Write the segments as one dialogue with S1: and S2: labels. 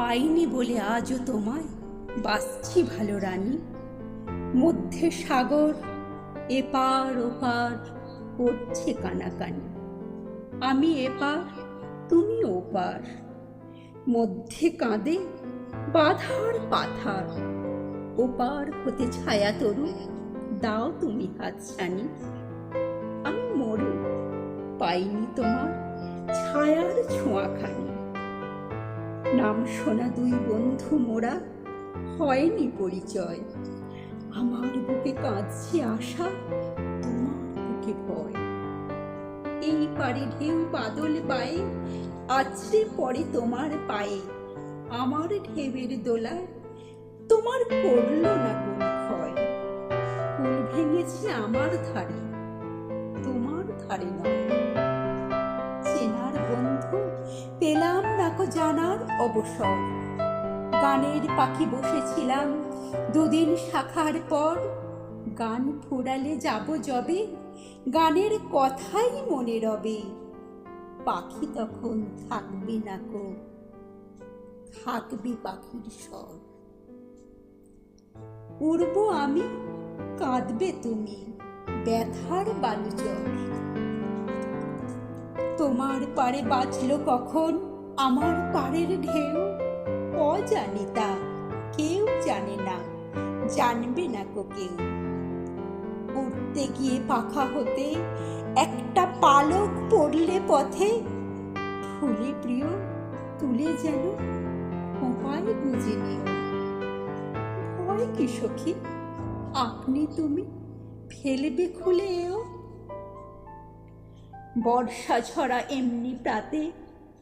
S1: পাইনি বলে আজও তোমায়? বাসছি ভালো রানী। মধ্যে সাগর, এপার ওপার করছে কানাকানি। আমি এপার, তুমি ওপার। মধ্যে কাঁদে বাধার পাথার। ওপার হতে ছায়া তরু, দাও তুমি হাত ছানি আমি মরু, পাইনি তোমার ছায়ার ছোঁয়াখানি। নাম শোনা দুই বন্ধু মোরা। হয়নি পরিচয়। আমার বুকে কাঁদছে আশা, তোমার বুকে ভয়। এই পারে ঢেউ বাদল বায়ে আছড়ে পড়ে তোমার পায়ে। আমার ঢেউয়ের দোলায় তোমার পড়ল না কোন ক্ষয়। ভেঙেছে আমার ধারে, তোমার ধারে নয়। জানার অবসর। গানের পাখি বসেছিলাম দুদিন শাখার পর। গান ফুরালে যাব যবে, গানের কথাই মনে রবে। পাখি তখন থাকবে না কো থাকবে পাখির স্বর। উড়ব আমি, কাঁদবে তুমি, ব্যথার বালুচর তোমার পারে বাঁচলো কখন? আমার পাড়ের ঢেউ অজানিতা, কেউ জানে না, জানবে না কো কেউ। উঠতে গিয়ে পাখা হতে একটা পালক পড়লে পথে, ফুলে প্রিয় তুলে যেন খোঁপায় গুজে নিও ভয় কি সখী, আপনি তুমি ফেলবে খুলে এও বর্ষা ঝরা এমনি প্রাতে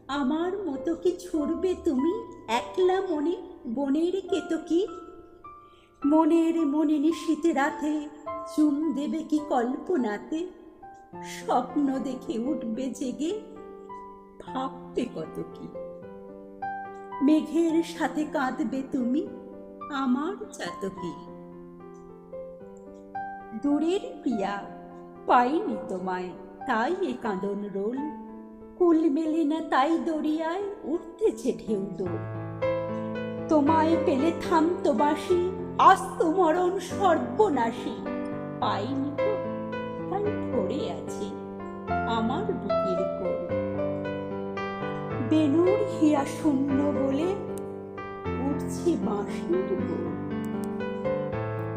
S1: আমার মতো কি ছুড়বে তুমি? একলা মনে, বনের কেতকি মনের মনে নিশীতে রাতে চুম দেবে কি কল্পনাতে? স্বপ্ন দেখে উঠবে জেগে ভাবতে কত কি? মেঘের সাথে কাঁদবে তুমি, আমার চাতকি। দূরের প্রিয়া, পাইনি তোমায়, তাই এ কাঁদন রোল। কুল মেলে না তাই দরিয়ায় উঠতেছে ঢেউ তোমায় পেলে থামতো বাসি আস্ত মরণ সর্বনাশী। পাইনি তাই আমার বুকের কোল। হিয়া শূন্য বলে উঠছে বাঁশির গোল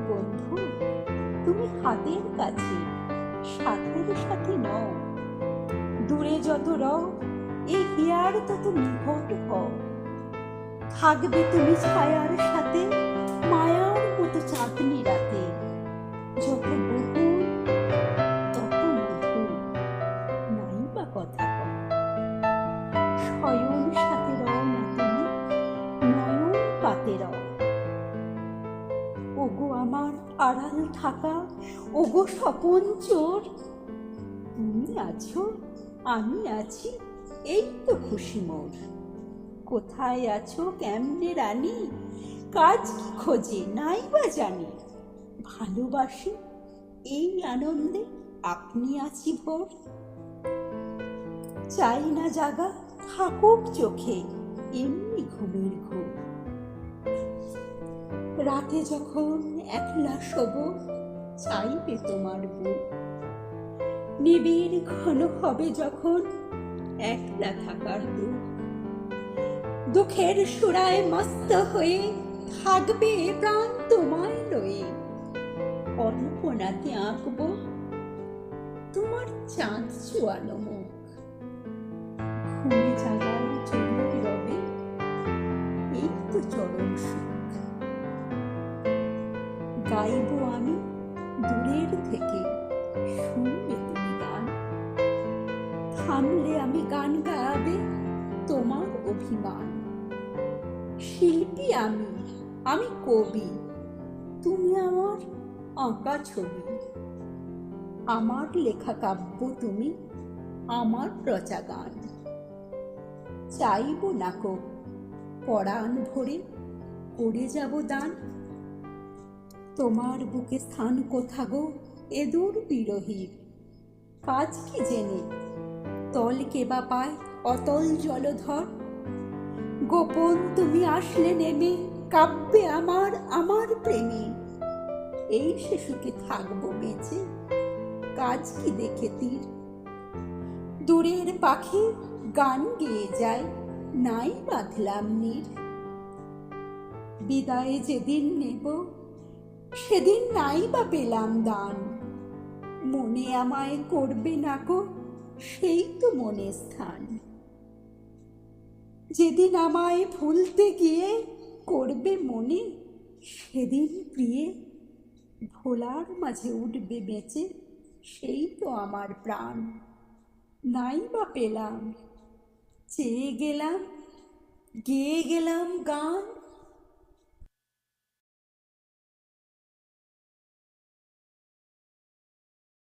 S1: বন্ধু, তুমি হাতের কাছে সাথের সাথে নও। দূরে যত রও এই হিয়ার তত নিকট হও থাকবে তুমি ছায়ার সাথে, মায়ার মতো চাঁদনি রাতে। যত বহু, তত মধু নাই বা কথা কও। শয়ন সাথে রও না তুমি, নয়ন পাতে রও। ওগো আমার আড়াল থাকা, ওগো স্বপন চোর, তুমি আছো আমি আছি, এই তো খুশি মোর। কোথায় আছো কেমনে রানী? কাজ কি খোঁজে, নাই বা জানি। ভালোবাসি, এই আনন্দে আপনি আছি ভোর। চাই না জাগা, থাকুক চোখে, এমনি ঘুমের ঘুম রাতে যখন একলা শোব, চাইবে তোমার বুক নিবিড় ঘন হবে যখন একলা থাকার দুঃখ দুঃখের সুরায় মস্ত হয়ে থাকবে প্রাণ তোমায় লয়ে। কল্পনাতে আঁকবো? তোমার চাঁদ চুয়ানো মুখ। ঘুমে জাগার জন্য রবে? এই তো চরণ সুখ। গাইবো আমি দূরের থেকে শুনবে তুমি থামলে আমি গান গায়াবে তোমার অভিমান। শিল্পী আমি আমি কবি, তুমি আমার আঁকা ছবি। আমার লেখা কাব্য তুমি আমার রচা গান চাইব না কো, পরাণ ভরে করে যাব দান। তোমার বুকে স্থান কোথা গো এদুর বিরহীর কাজ কি জেনে তল কে বা পায় অতল জলধর। গোপন তুমি আসলে নেমে কাব্যে আমার আমার প্রেমে। এই শিশুকে থাকব বেঁচে, কাজ কি দেখে তীর? দূরের পাখি গান গেয়ে যায়, নাই বাঁধলাম নীর। বিদায় যেদিন নেব, সেদিন নাই বা পেলাম দান। মনে আমায় করবে না গো সেই তো মনে স্থান। যেদিন আমায় ভুলতে গিয়ে করবে মনে, সেদিন প্রিয়ে ভোলার মাঝে উঠবে বেঁচে, সেই তো আমার প্রাণ। নাই বা পেলাম, চেয়ে গেলাম, গেয়ে গেলাম গান